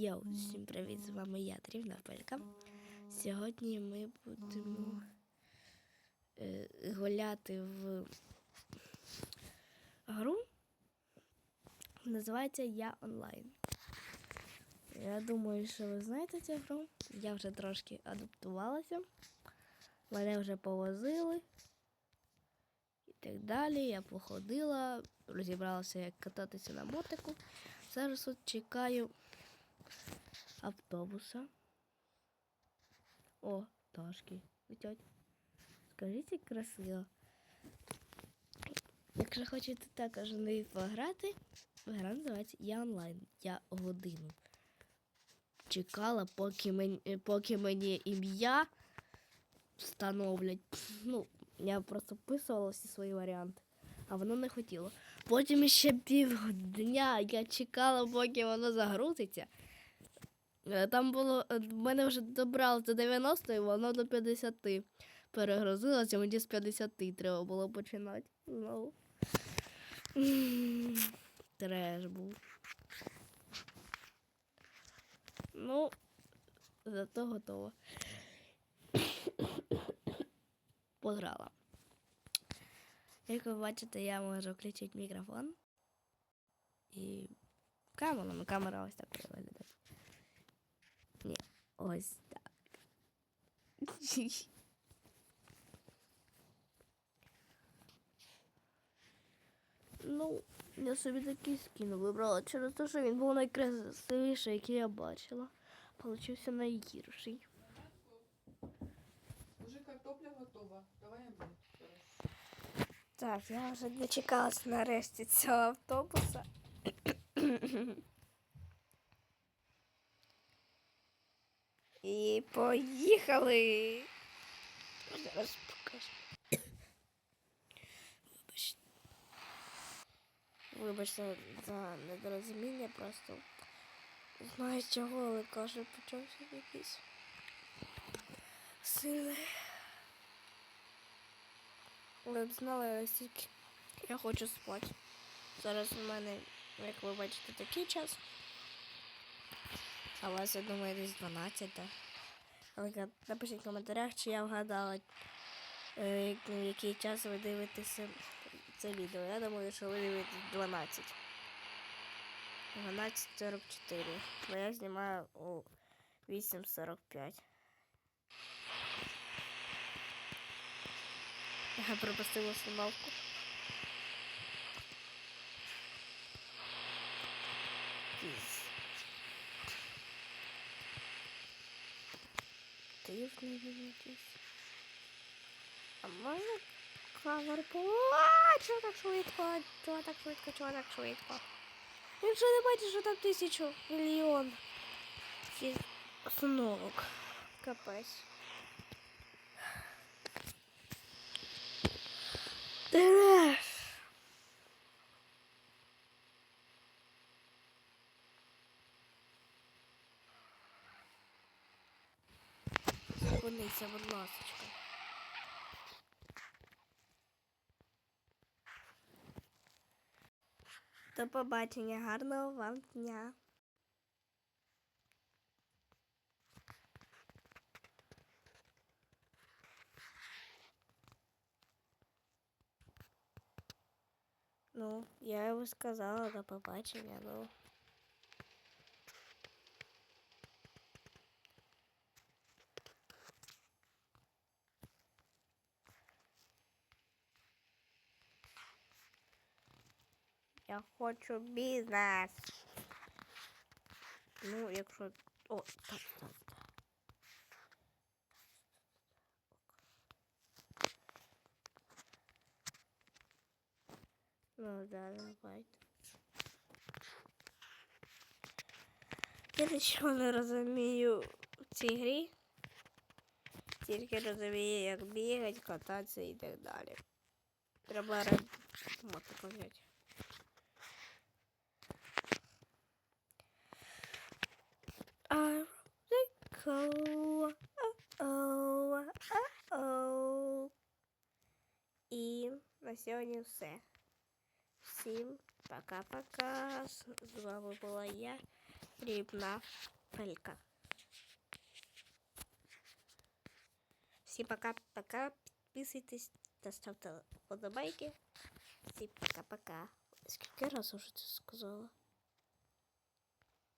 Йоу, всім привіт, з вами я, Дрівна Пелька. Сьогодні ми будемо е, гуляти в гру. Називається Я онлайн. Я думаю, що ви знаєте цю гру. Я вже трошки адаптувалася. Мене вже повозили. І так далі. Я походила, розібралася, як кататися на мотику. Зараз от чекаю автобуса. О, ташки летять. Скажіть, красиво. Якщо хочете також в неї пограти, гра називається Я онлайн. Я годину. Чекала, поки мені, поки мені ім'я встановлять. Ну, я просто вписувала всі свої варіанти, а воно не хотіло. Потім ще півдня я чекала, поки воно загрузиться. Е, Там було, е, мене вже добралось до 90 і воно до 50 перегрузилося, мені з 50 треба було починати. М, Треш був. Ну, зато готово. Пограла. Як ви бачите, я можу включити мікрофон. І камеру, ну камера ось так. Ні, ось так. Ну, я собі такий скін вибрала через те, що він був найкрасивіший, який я бачила. Получився найгірший. Уже картопля готова. Давай я буду. Так, я вже дочекалась нарешті цього автобуса. І поїхали. Зараз покажу. Вибачте. Вибачте за недорозуміння, просто знаю чого, але каже, почався якийсь сильний. Ви б знали стільки. Я хочу спати. Зараз у мене, як ви бачите, такий час. А у вас, я думаю, десь 12, так? Але напишіть в коментарях, чи я вгадала, е, який час ви дивитеся це відео. Я думаю, що ви дивитесь 12. 12.44. Бо я знімаю у 8.45. Я пропустила снималку. Пиз. Ти в не дивитесь. А можна кавер по... А, чого так швидко? Чого так швидко? Чого так швидко? Він що не бачиш, що там тисячу мільйон фіз- установок. Капець. Треш. Зупинися, будь ласочка. До побачення, гарного вам дня. Ну, я йому сказала до побачення, ну. Я хочу бізнес. Ну, якщо. О, так, так, так. Ну, да, давайте. Я нічого не розумію в цій грі. Тільки розумію, як бігати, кататися і так далі. Треба мотику взяти. go, oh, oh. І на сьогодні все. Всім пока-пока. З з вами була я, потрібна пилька. Всім пока-пока. Підписуйтесь та ставте подобайки. Всім пока-пока. Скільки разів вже це сказала?